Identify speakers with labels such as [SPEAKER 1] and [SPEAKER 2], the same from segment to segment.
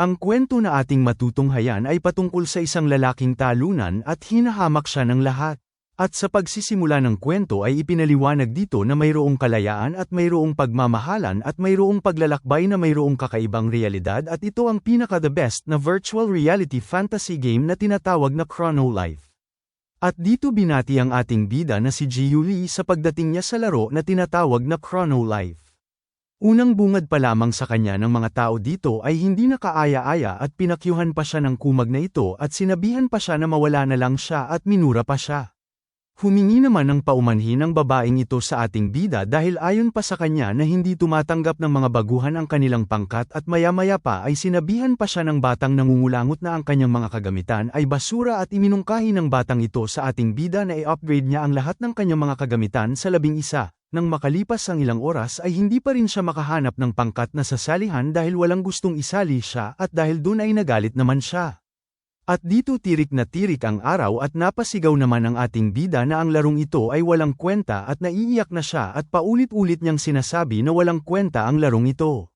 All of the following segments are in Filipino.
[SPEAKER 1] Ang kwento na ating matutunghayan ay patungkol sa isang lalaking talunan at hinahamak siya ng lahat. At sa pagsisimula ng kwento ay ipinaliwanag dito na mayroong kalayaan at mayroong pagmamahalan at mayroong paglalakbay na mayroong kakaibang realidad at ito ang pinaka-the best na virtual reality fantasy game na tinatawag na Chrono Life. At dito binati ang ating bida na si Jiu Lee sa pagdating niya sa laro na tinatawag na Chrono Life. Unang bungad pa lamang sa kanya ng mga tao dito ay hindi nakaaya-aya at pinakyuhan pa siya ng kumag na ito at sinabihan pa siya na mawala na lang siya at minura pa siya. Humingi naman ng paumanhin ang babaeng ito sa ating bida dahil ayon pa sa kanya na hindi tumatanggap ng mga baguhan ang kanilang pangkat at maya-maya pa ay sinabihan pa siya ng batang nangungulangot na ang kanyang mga kagamitan ay basura at iminungkahi ng batang ito sa ating bida na i-upgrade niya ang lahat ng kanyang mga kagamitan sa labing isa. Nang makalipas ang ilang oras ay hindi pa rin siya makahanap ng pangkat na sasalihan dahil walang gustong isali siya at dahil doon ay nagalit naman siya. At dito tirik na tirik ang araw at napasigaw naman ang ating bida na ang larong ito ay walang kwenta at naiiyak na siya at paulit-ulit niyang sinasabi na walang kwenta ang larong ito.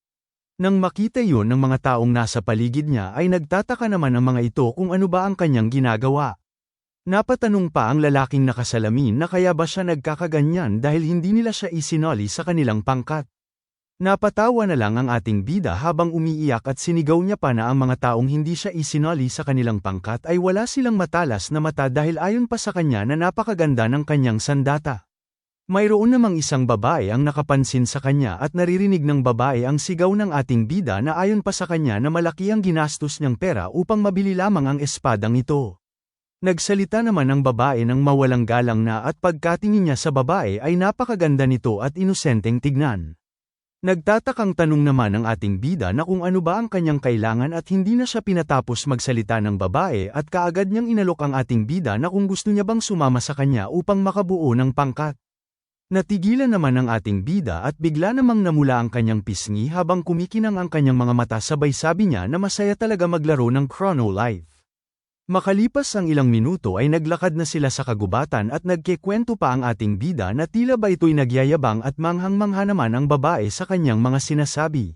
[SPEAKER 1] Nang makita yon ng mga taong nasa paligid niya ay nagtataka naman ang mga ito kung ano ba ang kanyang ginagawa. Napatanong pa ang lalaking nakasalamin na kaya ba siya nagkakaganyan dahil hindi nila siya isinoli sa kanilang pangkat. Napatawa na lang ang ating bida habang umiiyak at sinigaw niya pa na ang mga taong hindi siya isinoli sa kanilang pangkat ay wala silang matalas na mata dahil ayon pa sa kanya na napakaganda ng kanyang sandata. Mayroon namang isang babae ang nakapansin sa kanya at naririnig ng babae ang sigaw ng ating bida na ayon pa sa kanya na malaki ang ginastos niyang pera upang mabili lamang ang espadang ito. Nagsalita naman ang babae ng mawalang galang na at pagkatingin niya sa babae ay napakaganda nito at inosenteng tignan. Nagtatakang tanong naman ng ating bida na kung ano ba ang kanyang kailangan at hindi na siya pinatapos magsalita ng babae at kaagad niyang inalok ang ating bida na kung gusto niya bang sumama sa kanya upang makabuo ng pangkat. Natigilan naman ang ating bida at bigla namang namula ang kanyang pisngi habang kumikinang ang kanyang mga mata sabay sabi niya na masaya talaga maglaro ng Chrono Life. Makalipas ang ilang minuto ay naglakad na sila sa kagubatan at nagkikwento pa ang ating bida na tila ba ito'y nagyayabang at manghang-mangha naman ang babae sa kanyang mga sinasabi.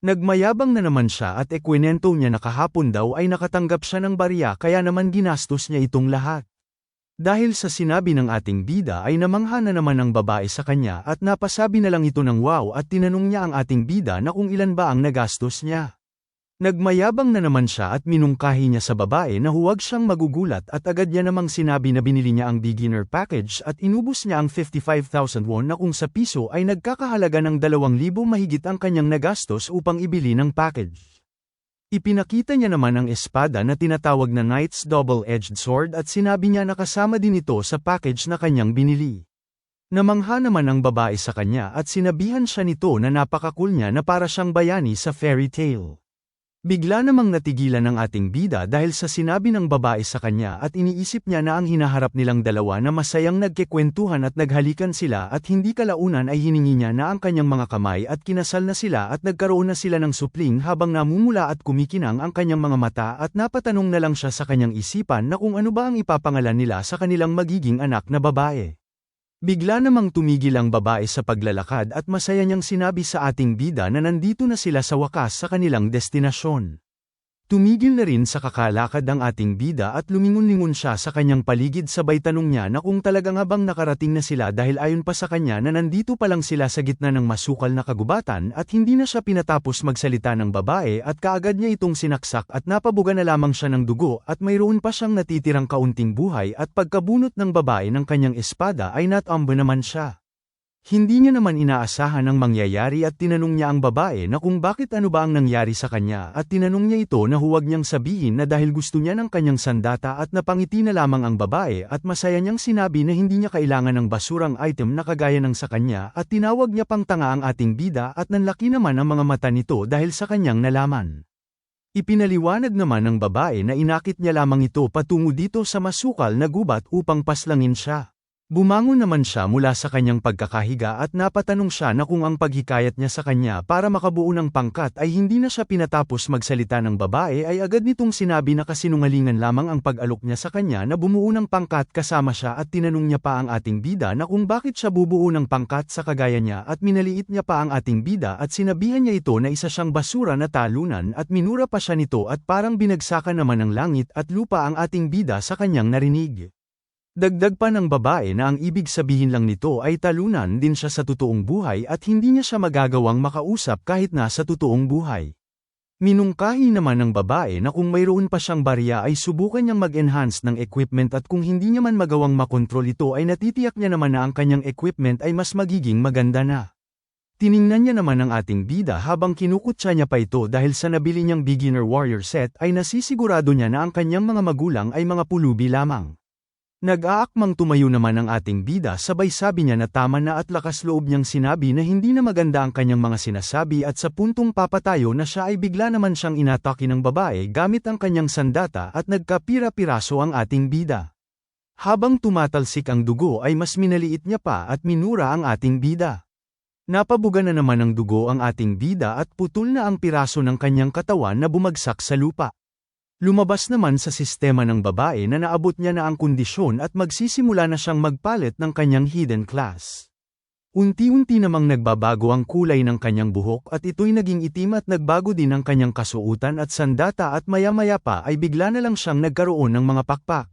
[SPEAKER 1] Nagmayabang na naman siya at ekwinento niya na kahapon daw ay nakatanggap siya ng barya kaya naman ginastos niya itong lahat. Dahil sa sinabi ng ating bida ay namangha na naman ang babae sa kanya at napasabi na lang ito ng wow at tinanong niya ang ating bida na kung ilan ba ang nagastos niya. Nagmayabang na naman siya at minungkahi niya sa babae na huwag siyang magugulat at agad niya namang sinabi na binili niya ang beginner package at inubos niya ang 55,000 won na kung sa piso ay nagkakahalaga ng 2,000 mahigit ang kanyang nagastos upang ibili ng package. Ipinakita niya naman ang espada na tinatawag na Knight's Double-Edged Sword at sinabi niya na kasama din ito sa package na kanyang binili. Namangha naman ang babae sa kanya at sinabihan siya nito na napakakul niya na para siyang bayani sa fairy tale. Bigla namang natigilan ng ating bida dahil sa sinabi ng babae sa kanya at iniisip niya na ang hinaharap nilang dalawa na masayang nagkikwentuhan at naghalikan sila at hindi kalaunan ay hiningi niya na ang kanyang mga kamay at kinasal na sila at nagkaroon na sila ng supling habang namumula at kumikinang ang kanyang mga mata at napatanong na lang siya sa kanyang isipan na kung ano ba ang ipapangalan nila sa kanilang magiging anak na babae. Bigla namang tumigil ang babae sa paglalakad at masaya niyang sinabi sa ating bida na nandito na sila sa wakas sa kanilang destinasyon. Tumigil na rin sa kakalakad ang ating bida at lumingon-lingon siya sa kanyang paligid sabay tanong niya na kung talaga nga bang nakarating na sila dahil ayon pa sa kanya na nandito pa lang sila sa gitna ng masukal na kagubatan at hindi na siya pinatapos magsalita ng babae at kaagad niya itong sinaksak at napabuga na lamang siya ng dugo at mayroon pa siyang natitirang kaunting buhay at pagkabunot ng babae ng kanyang espada ay natambo naman siya. Hindi niya naman inaasahan ang mangyayari at tinanong niya ang babae na kung bakit ano ba ang nangyari sa kanya at tinanong niya ito na huwag niyang sabihin na dahil gusto niya ng kanyang sandata at napangiti na lamang ang babae at masaya niyang sinabi na hindi niya kailangan ng basurang item na kagaya ng sa kanya at tinawag niya pang tanga ang ating bida at nanlaki naman ang mga mata nito dahil sa kanyang nalaman. Ipinaliwanag naman ng babae na inakit niya lamang ito patungo dito sa masukal na gubat upang paslangin siya. Bumangon naman siya mula sa kanyang pagkakahiga at napatanong siya na kung ang paghikayat niya sa kanya para makabuo ng pangkat ay hindi na siya pinatapos magsalita ng babae ay agad nitong sinabi na kasinungalingan lamang ang pag-alok niya sa kanya na bumuo ng pangkat kasama siya at tinanong niya pa ang ating bida na kung bakit siya bubuo ng pangkat sa kagaya niya at minaliit niya pa ang ating bida at sinabihan niya ito na isa siyang basura na talunan at minura pa siya nito at parang binagsakan naman ng langit at lupa ang ating bida sa kanyang narinig. Dagdag pa ng babae na ang ibig sabihin lang nito ay talunan din siya sa totoong buhay at hindi niya siya magagawang makausap kahit nasa totoong buhay. Minungkahi naman ng babae na kung mayroon pa siyang barya ay subukan niyang mag-enhance ng equipment at kung hindi niya man magawang makontrol ito ay natitiyak niya naman na ang kanyang equipment ay mas magiging maganda na. Tiningnan niya naman ang ating bida habang kinukutsa niya pa ito dahil sa nabili niyang beginner warrior set ay nasisigurado niya na ang kanyang mga magulang ay mga pulubi lamang. Nag-aakmang tumayo naman ang ating bida sabay sabi niya na tama na at lakas loob niyang sinabi na hindi na maganda ang kanyang mga sinasabi at sa puntong papatayo na siya ay bigla naman siyang inatake ng babae gamit ang kanyang sandata at nagkapira-piraso ang ating bida. Habang tumatalsik ang dugo ay mas minaliit niya pa at minura ang ating bida. Napabuga na naman ng dugo ang ating bida at putol na ang piraso ng kanyang katawan na bumagsak sa lupa. Lumabas naman sa sistema ng babae na naabot niya na ang kondisyon at magsisimula na siyang magpalit ng kanyang hidden class. Unti-unti namang nagbabago ang kulay ng kanyang buhok at ito'y naging itim at nagbago din ang kanyang kasuutan at sandata at maya-maya pa ay bigla na lang siyang nagkaroon ng mga pakpak.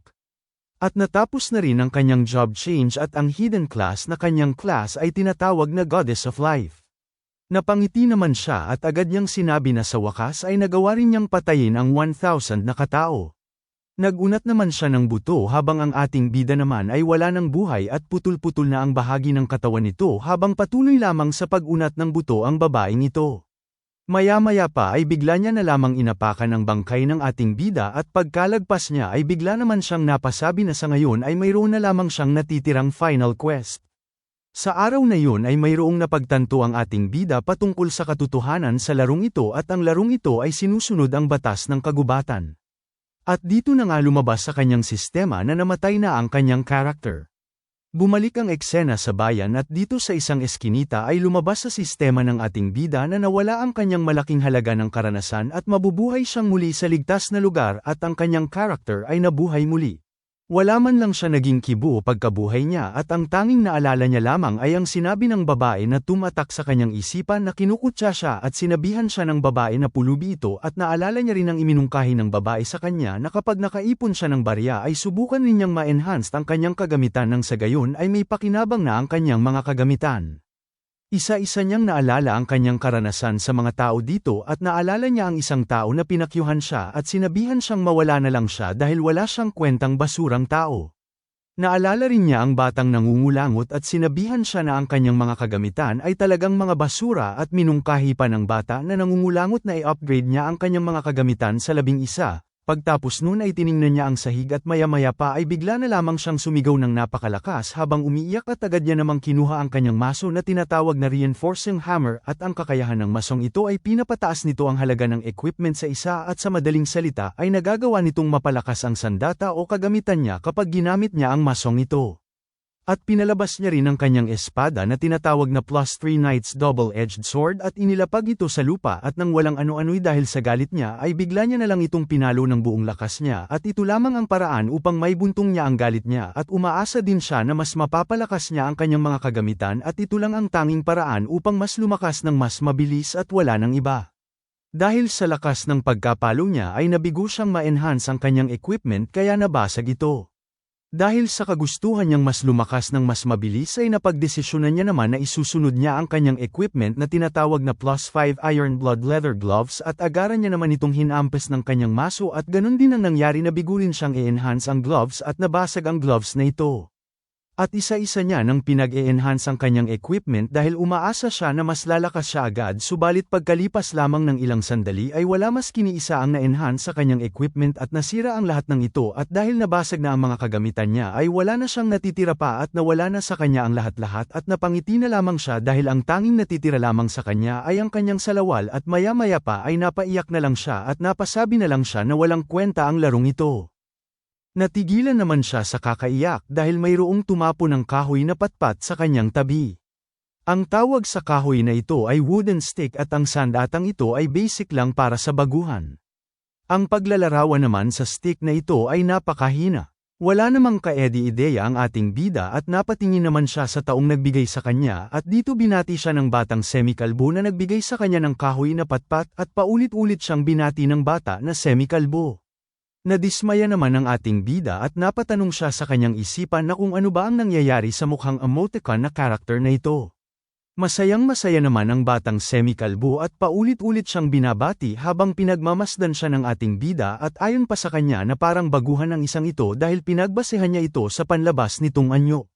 [SPEAKER 1] At natapos na rin ang kanyang job change at ang hidden class na kanyang class ay tinatawag na Goddess of Life. Napangiti naman siya at agad niyang sinabi na sa wakas ay nagawa rin niyang patayin ang 1,000 na katao. Nagunat naman siya ng buto habang ang ating bida naman ay wala ng buhay at putol-putol na ang bahagi ng katawan nito habang patuloy lamang sa pag-unat ng buto ang babaeng ito. Maya-maya pa ay bigla niya na lamang inapakan ang bangkay ng ating bida at pagkalagpas niya ay bigla naman siyang napasabi na sa ngayon ay mayroon na lamang siyang natitirang final quest. Sa araw na yun ay mayroong napagtanto ang ating bida patungkol sa katotohanan sa larong ito at ang larong ito ay sinusunod ang batas ng kagubatan. At dito na nga lumabas sa kanyang sistema na namatay na ang kanyang karakter. Bumalik ang eksena sa bayan at dito sa isang eskinita ay lumabas sa sistema ng ating bida na nawala ang kanyang malaking halaga ng karanasan at mabubuhay siyang muli sa ligtas na lugar at ang kanyang karakter ay nabuhay muli. Wala man lang siya naging kibo pagkabuhay niya at ang tanging naalala niya lamang ay ang sinabi ng babae na tumatak sa kanyang isipan na kinukutsa siya at sinabihan siya ng babae na pulubi ito at naalala niya rin ang iminungkahi ng babae sa kanya na kapag nakaipon siya ng barya ay subukan rin niyang ma-enhance ang kanyang kagamitan ng sa gayon ay may pakinabang na ang kanyang mga kagamitan. Isa-isa niyang naalala ang kanyang karanasan sa mga tao dito at naalala niya ang isang tao na pinakyuhan siya at sinabihan siyang mawala na lang siya dahil wala siyang kwentang basurang tao. Naalala rin niya ang batang nangungulangot at sinabihan siya na ang kanyang mga kagamitan ay talagang mga basura at minungkahi pa ng bata na nangungulangot na i-upgrade niya ang kanyang mga kagamitan sa labing isa, Pagtapos nun ay tiningnan niya ang sahig at maya-maya pa ay bigla na lamang siyang sumigaw ng napakalakas habang umiiyak at agad niya namang kinuha ang kanyang maso na tinatawag na reinforcing hammer at ang kakayahan ng masong ito ay pinapataas nito ang halaga ng equipment sa isa at sa madaling salita ay nagagawa nitong mapalakas ang sandata o kagamitan niya kapag ginamit niya ang masong ito. At pinalabas niya rin ang kanyang espada na tinatawag na plus 3 Knights Double-Edged Sword at inilapag ito sa lupa at nang walang ano-ano'y dahil sa galit niya ay bigla niya na lang itong pinalo ng buong lakas niya at ito lamang ang paraan upang may buntong niya ang galit niya at umaasa din siya na mas mapapalakas niya ang kanyang mga kagamitan at ito lang ang tanging paraan upang mas lumakas ng mas mabilis at wala ng iba. Dahil sa lakas ng pagkapalo niya ay nabigo siyang ma-enhance ang kanyang equipment kaya nabasag ito. Dahil sa kagustuhan niyang mas lumakas ng mas mabilis ay napagdesisyonan niya naman na isusunod niya ang kanyang equipment na tinatawag na plus 5 Iron Blood Leather Gloves at agaran niya naman itong hinampes ng kanyang maso at ganun din ang nangyari na bigurin siyang i-enhance ang gloves at nabasag ang gloves na ito. At isa-isa niya nang pinag-e-enhance ang kanyang equipment dahil umaasa siya na mas lalakas siya agad subalit pagkalipas lamang ng ilang sandali ay wala mas kiniisa ang na-enhance sa kanyang equipment at nasira ang lahat ng ito at dahil nabasag na ang mga kagamitan niya ay wala na siyang natitira pa at nawala na sa kanya ang lahat-lahat at napangiti na lamang siya dahil ang tanging natitira lamang sa kanya ay ang kanyang salawal at maya-maya pa ay napaiyak na lang siya at napasabi na lang siya na walang kwenta ang larong ito. Natigilan naman siya sa kakaiyak dahil mayroong tumapo ng kahoy na patpat sa kanyang tabi. Ang tawag sa kahoy na ito ay wooden stick at ang sandatang ito ay basic lang para sa baguhan. Ang paglalarawan naman sa stick na ito ay napakahina. Wala namang kaedi-ideya ang ating bida at napatingin naman siya sa taong nagbigay sa kanya at dito binati siya ng batang semikalbo na nagbigay sa kanya ng kahoy na patpat at paulit-ulit siyang binati ng bata na semikalbo. Nadismaya naman ang ating bida at napatanong siya sa kanyang isipan na kung ano ba ang nangyayari sa mukhang emoticon na karakter na ito. Masayang masaya naman ang batang semikalbo at paulit-ulit siyang binabati habang pinagmamasdan siya ng ating bida at ayon pa sa kanya na parang baguhan ang isang ito dahil pinagbasehan niya ito sa panlabas nitong anyo.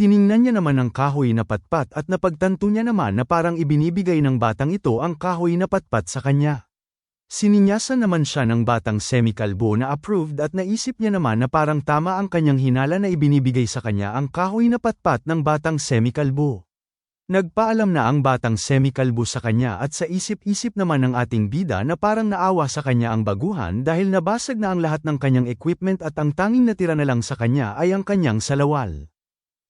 [SPEAKER 1] Tiningnan niya naman ang kahoy na patpat at napagtanto niya naman na parang ibinibigay ng batang ito ang kahoy na patpat sa kanya. Sininyasan naman siya ng batang semikalbo na approved at naisip niya naman na parang tama ang kanyang hinala na ibinibigay sa kanya ang kahoy na patpat ng batang semikalbo. Nagpaalam na ang batang semikalbo sa kanya at sa isip-isip naman ng ating bida na parang naawa sa kanya ang baguhan dahil nabasag na ang lahat ng kanyang equipment at ang tanging natira na lang sa kanya ay ang kanyang salawal.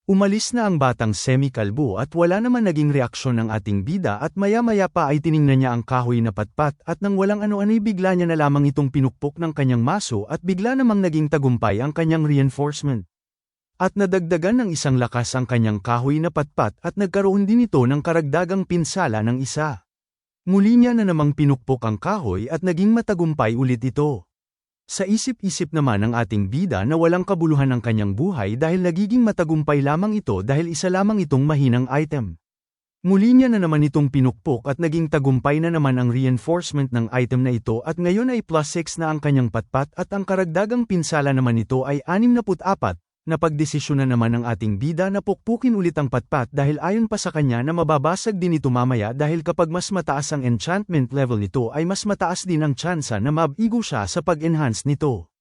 [SPEAKER 1] Umalis na ang batang semikalbo at wala naman naging reaksyon ng ating bida at maya-maya pa ay tiningnan niya ang kahoy na patpat at nang walang ano-ano'y bigla niya na lamang itong pinukpok ng kanyang maso at bigla namang naging tagumpay ang kanyang reinforcement. At nadagdagan ng isang lakas ang kanyang kahoy na patpat at nagkaroon din ito ng karagdagang pinsala ng isa. Muli niya na namang pinukpok ang kahoy at naging matagumpay ulit ito. Sa isip-isip naman ng ating bida na walang kabuluhan ang kanyang buhay dahil nagiging matagumpay lamang ito dahil isa lamang itong mahinang item. Muli niya na naman itong pinukpok at naging tagumpay na naman ang reinforcement ng item na ito at ngayon ay plus 6 na ang kanyang patpat at ang karagdagang pinsala naman nito ay 64, napagdesisyon na naman ng ating bida na pukpukin ulit ang patpat dahil ayon pa sa kanya na mababasag din ito mamaya dahil kapag mas mataas ang enchantment level nito ay mas mataas din ang tsansa na mabigo siya sa pag-enhance nito.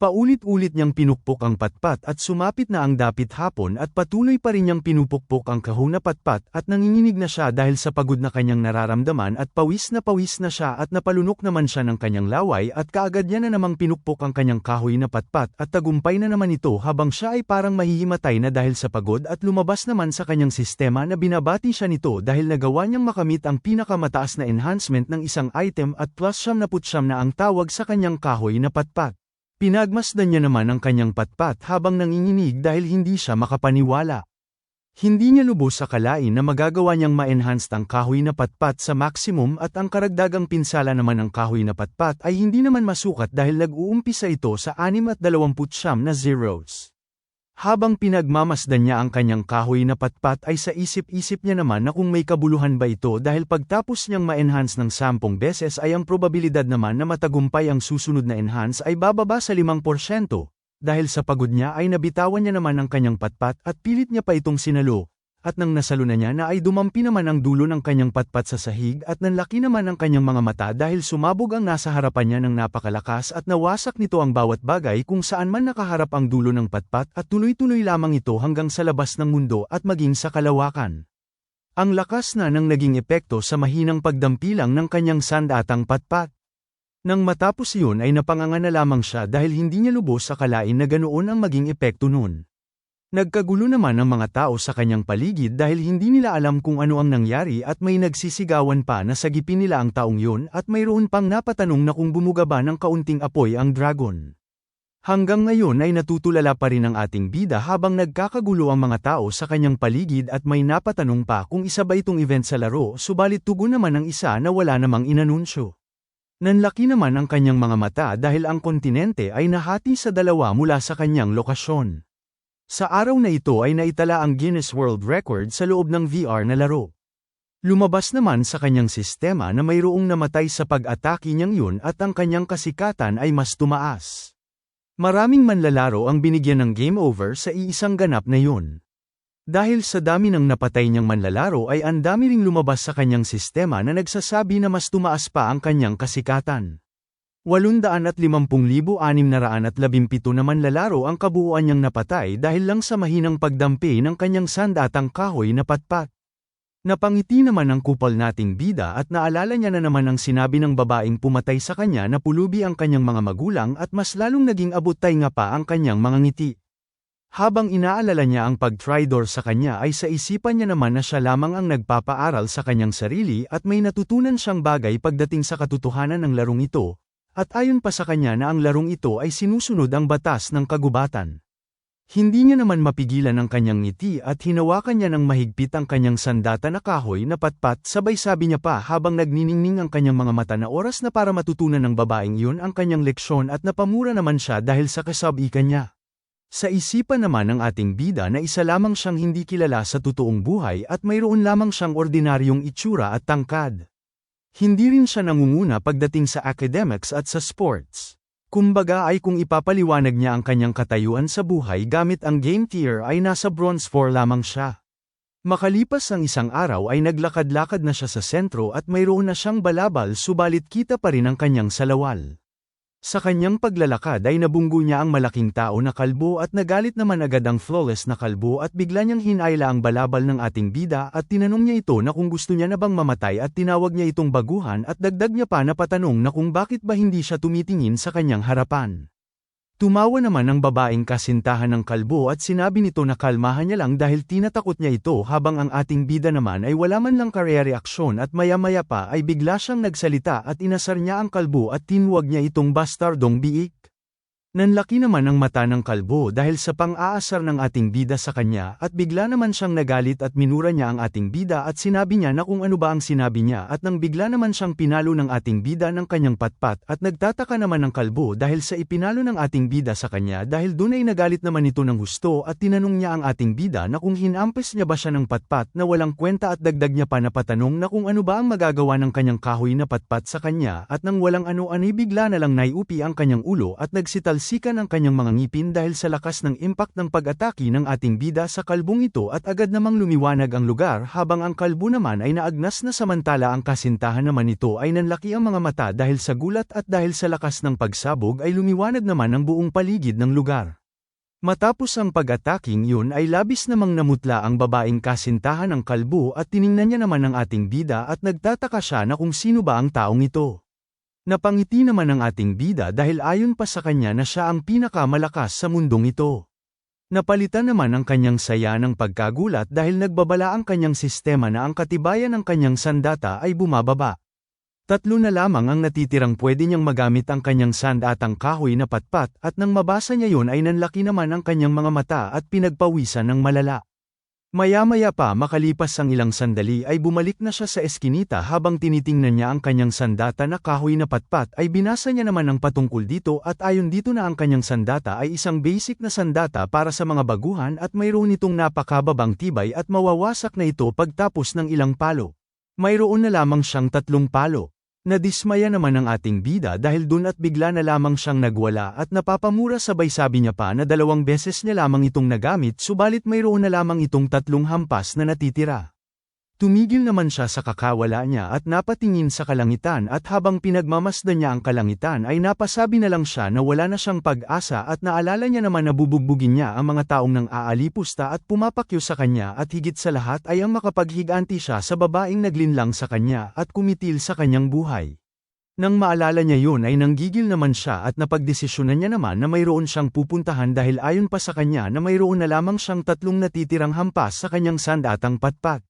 [SPEAKER 1] Paulit-ulit niyang pinukpok ang patpat at sumapit na ang dapit hapon at patuloy pa rin niyang pinupukpok ang kahon na patpat at nanginginig na siya dahil sa pagod na kanyang nararamdaman at pawis na pawis na siya at napalunok naman siya ng kanyang laway at kaagad niya na namang pinukpok ang kanyang kahoy na patpat at tagumpay na naman ito habang siya ay parang mahihimatay na dahil sa pagod at lumabas naman sa kanyang sistema na binabati siya nito dahil nagawa niyang makamit ang pinakamataas na enhancement ng isang item at plus siyam na putsyam na ang tawag sa kanyang kahoy na patpat. Pinagmasdan niya naman ang kanyang patpat habang nanginginig dahil hindi siya makapaniwala. Hindi niya lubos sa kalain na magagawa niyang ma-enhance ang kahoy na patpat sa maximum at ang karagdagang pinsala naman ng kahoy na patpat ay hindi naman masukat dahil nag-uumpisa ito sa 6 at 29 na zeros. Habang pinagmamasdan niya ang kanyang kahoy na patpat ay sa isip-isip niya naman na kung may kabuluhan ba ito dahil pagtapos niyang ma-enhance ng sampung beses ay ang probabilidad naman na matagumpay ang susunod na enhance ay bababa sa 5%. Dahil sa pagod niya ay nabitawan niya naman ang kanyang patpat at pilit niya pa itong sinalo, at nang nasalo na niya na ay dumampi naman ang dulo ng kanyang patpat sa sahig at nanlaki naman ang kanyang mga mata dahil sumabog ang nasa harapan niya ng napakalakas at nawasak nito ang bawat bagay kung saan man nakaharap ang dulo ng patpat at tuloy-tuloy lamang ito hanggang sa labas ng mundo at maging sa kalawakan. Ang lakas na nang naging epekto sa mahinang pagdampilang ng kanyang sandatang patpat. Nang matapos iyon ay napanganga na lamang siya dahil hindi niya lubos sa kalain na ganoon ang maging epekto nun. Nagkagulo naman ang mga tao sa kanyang paligid dahil hindi nila alam kung ano ang nangyari at may nagsisigawan pa na sagipin nila ang taong yun at mayroon pang napatanong na kung bumuga ba ng kaunting apoy ang dragon. Hanggang ngayon ay natutulala pa rin ang ating bida habang nagkakagulo ang mga tao sa kanyang paligid at may napatanong pa kung isa ba itong event sa laro subalit tugon naman ang isa na wala namang inanunsyo. Nanlaki naman ang kanyang mga mata dahil ang kontinente ay nahati sa dalawa mula sa kanyang lokasyon. Sa araw na ito ay naitala ang Guinness World Record sa loob ng VR na laro. Lumabas naman sa kanyang sistema na mayroong namatay sa pag-atake niyang yun at ang kanyang kasikatan ay mas tumaas. Maraming manlalaro ang binigyan ng game over sa iisang ganap na yun. Dahil sa dami ng napatay niyang manlalaro ay ang dami ring lumabas sa kanyang sistema na nagsasabi na mas tumaas pa ang kanyang kasikatan. 850,617 naman lalaro ang kabuuan niyang napatay dahil lang sa mahinang pagdampi ng kanyang sandatang kahoy na patpat. Napangiti naman ang kupal nating bida at naalala niya na naman ang sinabi ng babaeng pumatay sa kanya na pulubi ang kanyang mga magulang at mas lalong naging abutay nga pa ang kanyang mga ngiti. Habang inaalala niya ang pag-tridor sa kanya ay sa isipan niya naman na siya lamang ang nagpapaaral sa kanyang sarili at may natutunan siyang bagay pagdating sa katotohanan ng larong ito, at ayon pa sa kanya na ang larong ito ay sinusunod ang batas ng kagubatan. Hindi niya naman mapigilan ang kanyang ngiti at hinawakan niya ng mahigpit ang kanyang sandata na kahoy na patpat sabay sabi niya pa habang nagniningning ang kanyang mga mata na oras na para matutunan ng babaeng yun ang kanyang leksyon at napamura naman siya dahil sa kasabikan niya. Sa isipan naman ng ating bida na isa lamang siyang hindi kilala sa totoong buhay at mayroon lamang siyang ordinaryong itsura at tangkad. Hindi rin siya nangunguna pagdating sa academics at sa sports. Kumbaga ay kung ipapaliwanag niya ang kanyang katayuan sa buhay gamit ang game tier ay nasa bronze 4 lamang siya. Makalipas ang isang araw ay naglakad-lakad na siya sa sentro at mayroon na siyang balabal subalit kita pa rin ang kanyang salawal. Sa kanyang paglalakad ay nabunggo niya ang malaking tao na kalbo at nagalit naman agad ang flawless na kalbo at bigla niyang hinayla ang balabal ng ating bida at tinanong niya ito na kung gusto niya na bang mamatay at tinawag niya itong baguhan at dagdag niya pa na patanong na kung bakit ba hindi siya tumitingin sa kanyang harapan. Tumawa naman ang babaeng kasintahan ng kalbo at sinabi nito na kalmahan niya lang dahil tinatakot niya ito habang ang ating bida naman ay wala man lang kareaksyon at maya-maya pa ay bigla siyang nagsalita at inasar niya ang kalbo at tinwag niya itong bastardong biik. Nanlaki naman ang mata ng kalbo dahil sa pang-aasar ng ating bida sa kanya at bigla naman siyang nagalit at minura niya ang ating bida at sinabi niya na kung ano ba ang sinabi niya at nang bigla naman siyang pinalo ng ating bida ng kanyang patpat at nagtataka naman ang kalbo dahil sa ipinalo ng ating bida sa kanya dahil doon ay nagalit naman ito ng husto at tinanong niya ang ating bida na kung hinampes niya ba siya ng patpat na walang kwenta at dagdag niya pa na patanong na kung ano ba ang magagawa ng kanyang kahoy na patpat sa kanya at nang walang ano-ano bigla na lang naiupi ang kanyang ulo at nagsital Nagsitalsikan ang kanyang mga ngipin dahil sa lakas ng impact ng pag-atake ng ating bida sa kalbong ito at agad namang lumiwanag ang lugar habang ang kalbo naman ay naagnas na samantala ang kasintahan naman nito ay nanlaki ang mga mata dahil sa gulat at dahil sa lakas ng pagsabog ay lumiwanag naman ang buong paligid ng lugar. Matapos ang pag-ataking yun ay labis namang namutla ang babaeng kasintahan ng kalbo at tiningnan niya naman ang ating bida at nagtataka siya na kung sino ba ang taong ito. Napangiti naman ang ating bida dahil ayon pa sa kanya na siya ang pinakamalakas sa mundong ito. Napalitan naman ang kanyang saya ng pagkagulat dahil nagbabala ang kanyang sistema na ang katibayan ng kanyang sandata ay bumababa. Tatlo na lamang ang natitirang pwede niyang magamit ang kanyang sandatang kahoy na patpat at nang mabasa niya yon ay nanlaki naman ang kanyang mga mata at pinagpawisan ng malala. Maya-maya pa makalipas ang ilang sandali ay bumalik na siya sa eskinita habang tinitingnan niya ang kanyang sandata na kahoy na patpat ay binasa niya naman ang patungkol dito at ayon dito na ang kanyang sandata ay isang basic na sandata para sa mga baguhan at mayroon itong napakababang tibay at mawawasak na ito pagtapos ng ilang palo. Mayroon na lamang siyang tatlong palo. Nadismaya naman ang ating bida dahil dun at bigla na lamang siyang nagwala at napapamura sabay sabi niya pa na dalawang beses niya lamang itong nagamit subalit mayroon na lamang itong tatlong hampas na natitira. Tumigil naman siya sa kakawala niya at napatingin sa kalangitan at habang pinagmamasdan niya ang kalangitan ay napasabi na lang siya na wala na siyang pag-asa at naalala niya naman na bubugbugin niya ang mga taong nang aalipusta at pumapakyo sa kanya at higit sa lahat ay ang makapaghiganti siya sa babaeng naglinlang sa kanya at kumitil sa kanyang buhay. Nang maalala niya yun ay nanggigil naman siya at napagdesisyonan niya naman na mayroon siyang pupuntahan dahil ayon pa sa kanya na mayroon na lamang siyang tatlong natitirang hampas sa kanyang sandatang patpat.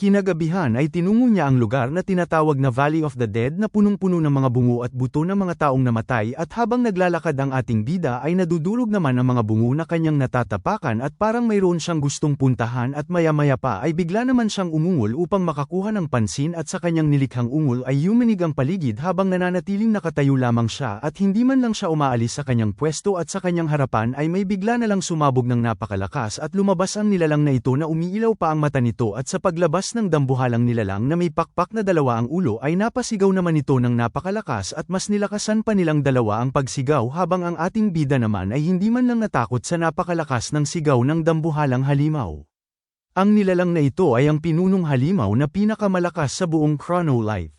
[SPEAKER 1] Kinagabihan ay tinungo niya ang lugar na tinatawag na Valley of the Dead na punong-puno ng mga bungo at buto ng mga taong namatay at habang naglalakad ang ating bida ay nadudurog naman ang mga bungo na kanyang natatapakan at parang mayroon siyang gustong puntahan at maya-maya pa ay bigla naman siyang umungol upang makakuha ng pansin at sa kanyang nilikhang ungol ay yuminig ang paligid habang nananatiling nakatayo lamang siya at hindi man lang siya umaalis sa kanyang pwesto at sa kanyang harapan ay may bigla na lang sumabog ng napakalakas at lumabas ang nilalang na ito na umiilaw pa ang mata nito at sa paglabas ng dambuhalang nilalang na may pakpak na dalawa ang ulo ay napasigaw naman ito ng napakalakas at mas nilakasan pa nilang dalawa ang pagsigaw habang ang ating bida naman ay hindi man lang natakot sa napakalakas ng sigaw ng dambuhalang halimaw. Ang nilalang na ito ay ang pinunong halimaw na pinakamalakas sa buong Chrono Life.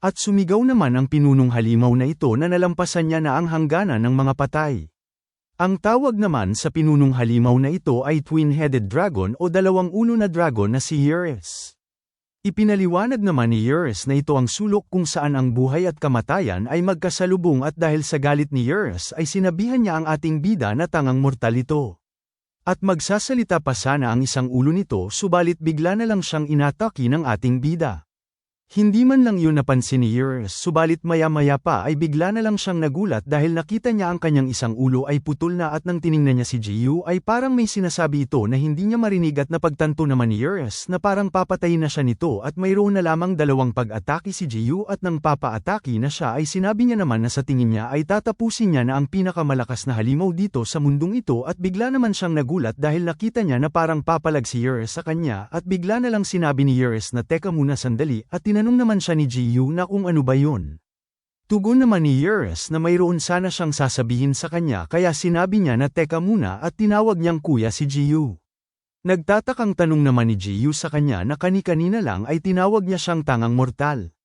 [SPEAKER 1] At sumigaw naman ang pinunong halimaw na ito na nalampasan niya na ang hangganan ng mga patay. Ang tawag naman sa pinunong halimaw na ito ay twin-headed dragon o dalawang ulo na dragon na si Hieres. Ipinaliwanag naman ni Eurus na ito ang sulok kung saan ang buhay at kamatayan ay magkasalubong at dahil sa galit ni Eurus ay sinabihan niya ang ating bida na tangang mortal ito. At magsasalita pa sana ang isang ulo nito subalit bigla na lang siyang inataki ng ating bida. Hindi man lang yun napansin ni Eurus subalit maya-maya pa ay bigla na lang siyang nagulat dahil nakita niya ang kanyang isang ulo ay putol na at nang tiningnan niya si Jiyu ay parang may sinasabi ito na hindi niya marinig at napagtanto naman ni Eurus na parang papatayin na siya nito at mayroon na lamang dalawang pag-atake si Jiyu at nang papa-atake na siya ay sinabi niya naman na sa tingin niya ay tatapusin niya na ang pinakamalakas na halimaw dito sa mundong ito at bigla naman siyang nagulat dahil nakita niya na parang papalag si Eurus sa kanya at bigla na lang sinabi ni Eurus na teka muna sandali at Tinanong naman siya ni Jiyu na kung ano ba yun. Tugon naman ni Eurus na mayroon sana siyang sasabihin sa kanya kaya sinabi niya na teka muna at tinawag niyang kuya si Jiyu. Nagtatakang tanong naman ni Jiyu sa kanya na kani-kanina lang ay tinawag niya siyang tangang mortal.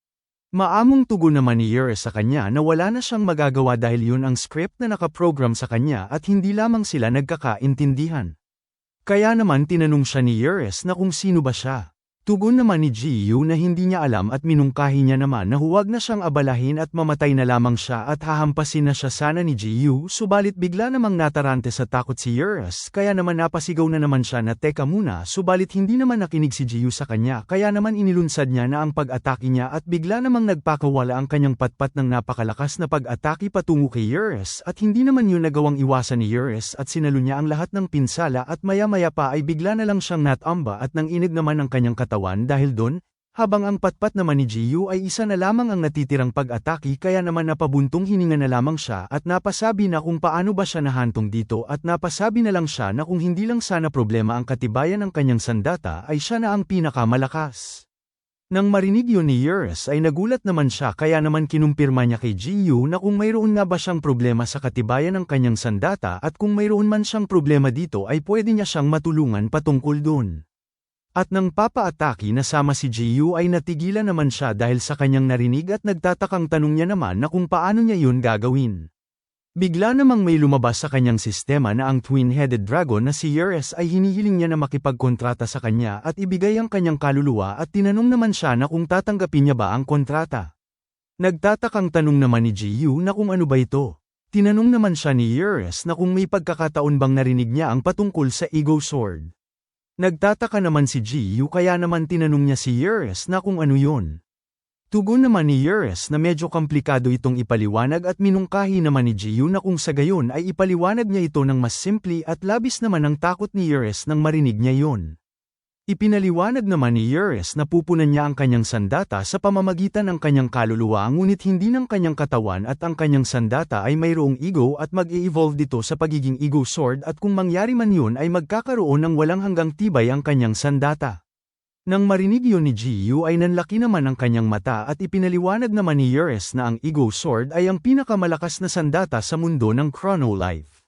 [SPEAKER 1] Maamong tugon naman ni Eurus sa kanya na wala na siyang magagawa dahil yun ang script na nakaprogram sa kanya at hindi lamang sila nagkakaintindihan. Kaya naman tinanong siya ni Eurus na kung sino ba siya. Tugon naman ni Jiyu na hindi niya alam at minungkahi niya naman na huwag na siyang abalahin at mamatay na lamang siya at hahampasin na siya sana ni Jiyu subalit bigla namang natarante sa takot si Eurus kaya naman napasigaw na naman siya na teka muna subalit hindi naman nakinig si Jiyu sa kanya kaya naman inilunsad niya na ang pag-atake niya at bigla namang nagpakawala ang kanyang patpat ng napakalakas na pag-atake patungo kay Eurus at hindi naman yun nagawang iwasan ni Eurus at sinalo niya ang lahat ng pinsala at maya-maya pa ay bigla na lang siyang natamba at nang inig naman ang kanyang katawan katawan dahil doon, habang ang patpat naman ni Jiyu ay isa na lamang ang natitirang pag-atake kaya naman napabuntong hininga na lamang siya at napasabi na kung paano ba siya nahantong dito at napasabi na lang siya na kung hindi lang sana problema ang katibayan ng kanyang sandata ay siya na ang pinakamalakas. Nang marinig yun ni Eurus ay nagulat naman siya kaya naman kinumpirma niya kay Jiyu na kung mayroon nga ba siyang problema sa katibayan ng kanyang sandata at kung mayroon man siyang problema dito ay pwede niya siyang matulungan patungkol doon. At nang papaataki na sama si Jiyu ay natigilan naman siya dahil sa kanyang narinig at nagtatakang tanong niya naman na kung paano niya yun gagawin. Bigla namang may lumabas sa kanyang sistema na ang twin-headed dragon na si Eurus ay hinihiling niya na makipagkontrata sa kanya at ibigay ang kanyang kaluluwa at tinanong naman siya na kung tatanggapin niya ba ang kontrata. Nagtatakang tanong naman ni Jiyu na kung ano ba ito. Tinanong naman siya ni Eurus na kung may pagkakataon bang narinig niya ang patungkol sa Ego Sword. Nagtataka naman si Jiyu kaya naman tinanong niya si Eurus na kung ano yun. Tugon naman ni Eurus na medyo komplikado itong ipaliwanag at minungkahi naman ni Jiyu na kung sa gayon ay ipaliwanag niya ito ng mas simple at labis naman ang takot ni Eurus nang marinig niya yon. Ipinaliwanag naman ni Eurus na pupunan niya ang kanyang sandata sa pamamagitan ng kanyang kaluluwa ngunit hindi ng kanyang katawan at ang kanyang sandata ay mayroong ego at mag-e-evolve dito sa pagiging ego sword at kung mangyari man yun ay magkakaroon ng walang hanggang tibay ang kanyang sandata. Nang marinig yun ni Jiyu ay nanlaki naman ang kanyang mata at ipinaliwanag naman ni Eurus na ang ego sword ay ang pinakamalakas na sandata sa mundo ng Chrono Life.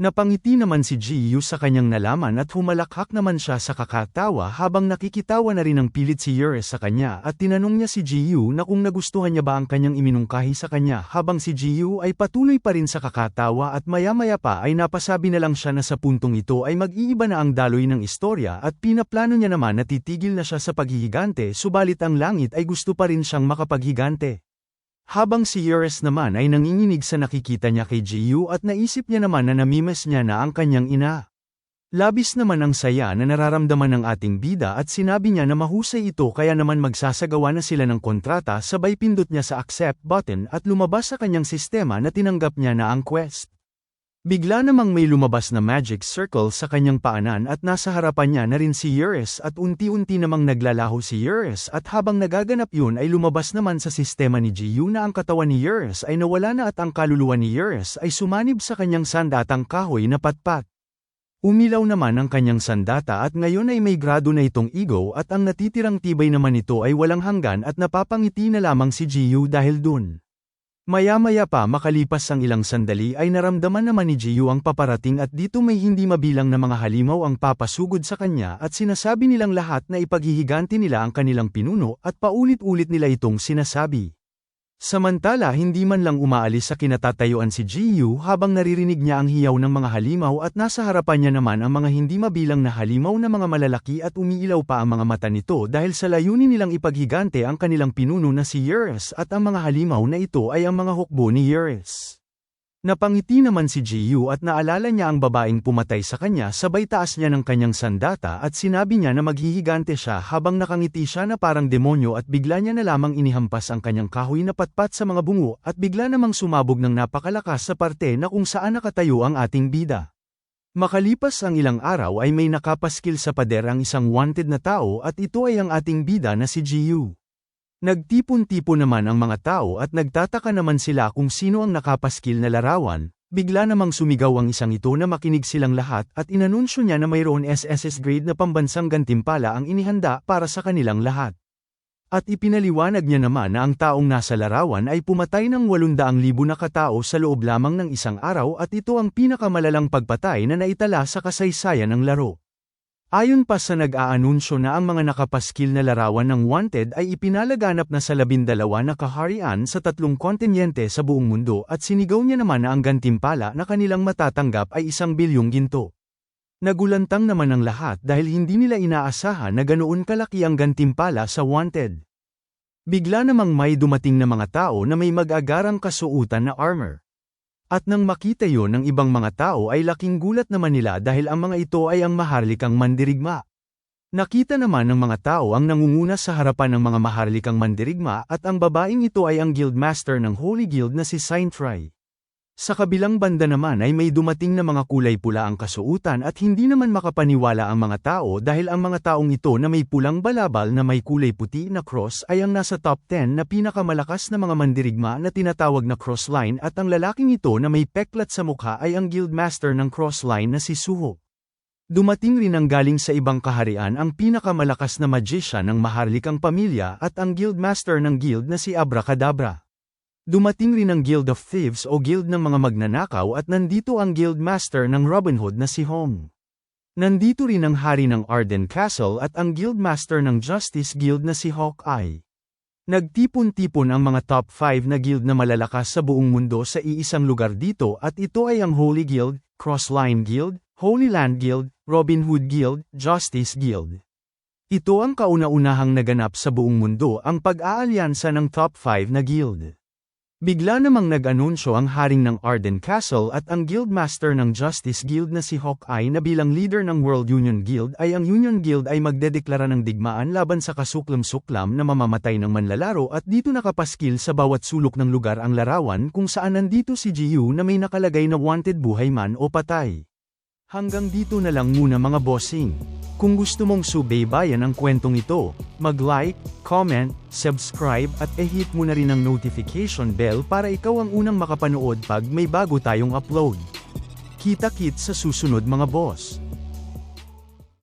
[SPEAKER 1] Napangiti naman si Jiyu sa kanyang nalaman at humalakhak naman siya sa kakatawa habang nakikitawa na rin ang pilit si Eurus sa kanya at tinanong niya si Jiyu na kung nagustuhan niya ba ang kanyang iminungkahi sa kanya habang si Jiyu ay patuloy pa rin sa kakatawa at maya-maya pa ay napasabi na lang siya na sa puntong ito ay mag-iiba na ang daloy ng istorya at pinaplano niya naman na titigil na siya sa paghihigante subalit ang langit ay gusto pa rin siyang makapaghigante. Habang si Eurus naman ay nanginginig sa nakikita niya kay Jiyu at naisip niya naman na namimas niya na ang kanyang ina. Labis naman ang saya na nararamdaman ng ating bida at sinabi niya na mahusay ito kaya naman magsasagawa na sila ng kontrata sabay pindot niya sa accept button at lumabas sa kanyang sistema na tinanggap niya na ang quest. Bigla namang may lumabas na magic circle sa kanyang paanan at nasa harapan niya na rin si Eurus at unti-unti namang naglalaho si Eurus at habang nagaganap yun ay lumabas naman sa sistema ni Jiyu na ang katawan ni Eurus ay nawala na at ang kaluluwa ni Eurus ay sumanib sa kanyang sandatang kahoy na patpat. Umilaw naman ang kanyang sandata at ngayon ay may grado na itong ego at ang natitirang tibay naman ito ay walang hanggan at napapangiti na lamang si Jiyu dahil dun. Maya-maya pa makalipas ang ilang sandali ay naramdaman naman ni Jiyu ang paparating at dito may hindi mabilang na mga halimaw ang papasugod sa kanya at sinasabi nilang lahat na ipaghihiganti nila ang kanilang pinuno at paulit-ulit nila itong sinasabi. Samantala hindi man lang umaalis sa kinatatayuan si Jiyu habang naririnig niya ang hiyaw ng mga halimaw at nasa harapan niya naman ang mga hindi mabilang na halimaw na mga malalaki at umiilaw pa ang mga mata nito dahil sa layunin nilang ipaghigante ang kanilang pinuno na si Eurus at ang mga halimaw na ito ay ang mga hukbo ni Eurus. Napangiti naman si Jiyu at naalala niya ang babaeng pumatay sa kanya sabay taas niya ng kanyang sandata at sinabi niya na maghihigante siya habang nakangiti siya na parang demonyo at bigla niya na lamang inihampas ang kanyang kahoy na patpat sa mga bungo at bigla namang sumabog ng napakalakas sa parte na kung saan nakatayo ang ating bida. Makalipas ang ilang araw ay may nakapaskil sa pader ang isang wanted na tao at ito ay ang ating bida na si Jiyu. Nagtipon-tipon naman ang mga tao at nagtataka naman sila kung sino ang nakapaskil na larawan, bigla namang sumigaw ang isang ito na makinig silang lahat at inanunsyo niya na mayroon SSS grade na pambansang gantimpala ang inihanda para sa kanilang lahat. At ipinaliwanag niya naman na ang taong nasa larawan ay pumatay ng 800,000 na katao sa loob lamang ng isang araw at ito ang pinakamalalang pagpatay na naitala sa kasaysayan ng laro. Ayon pa sa nag-aanunsyo na ang mga nakapaskil na larawan ng Wanted ay ipinalaganap na sa labindalawa na kaharian sa tatlong kontinyente sa buong mundo at sinigaw niya naman na ang gantimpala na kanilang matatanggap ay isang bilyong ginto. Nagulantang naman ang lahat dahil hindi nila inaasahan na ganoon kalaki ang gantimpala sa Wanted. Bigla namang may dumating na mga tao na may mag-agarang kasuutan na armor. At nang makita yon ng ibang mga tao ay laking gulat naman nila dahil ang mga ito ay ang maharlikang mandirigma. Nakita naman ng mga tao ang nangunguna sa harapan ng mga maharlikang mandirigma at ang babaeng ito ay ang guildmaster ng Holy Guild na si Saintry. Sa kabilang banda naman ay may dumating na mga kulay pula ang kasuutan at hindi naman makapaniwala ang mga tao dahil ang mga taong ito na may pulang balabal na may kulay puti na cross ay ang nasa top 10 na pinakamalakas na mga mandirigma na tinatawag na crossline at ang lalaking ito na may peklat sa mukha ay ang guildmaster ng crossline na si Suho. Dumating rin ang galing sa ibang kaharian ang pinakamalakas na magician ng maharlikang pamilya at ang guildmaster ng guild na si Abracadabra. Dumating rin ang Guild of Thieves o Guild ng mga magnanakaw at nandito ang Guild Master ng Robin Hood na si Hong. Nandito rin ang hari ng Arden Castle at ang Guild Master ng Justice Guild na si Hawkeye. Nagtipon-tipon ang mga top 5 na guild na malalakas sa buong mundo sa iisang lugar dito at ito ay ang Holy Guild, Crossline Guild, Holy Land Guild, Robin Hood Guild, Justice Guild. Ito ang kauna-unahang naganap sa buong mundo ang pag-aalyansa ng top 5 na guild. Bigla namang nag-anunsyo ang haring ng Arden Castle at ang Guildmaster ng Justice Guild na si Hawkeye na bilang leader ng World Union Guild ay ang Union Guild ay magdedeklara ng digmaan laban sa kasuklam-suklam na mamamatay ng manlalaro at dito nakapaskil sa bawat sulok ng lugar ang larawan kung saan nandito si Jiyu na may nakalagay na wanted buhay man o patay. Hanggang dito na lang muna mga bossing. Kung gusto mong subaybayan ang kwentong ito, mag-like, comment, subscribe at e-hit mo na rin ang notification bell para ikaw ang unang makapanood pag may bago tayong upload. Kita-kit sa susunod mga boss.